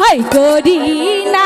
ভয় করি না।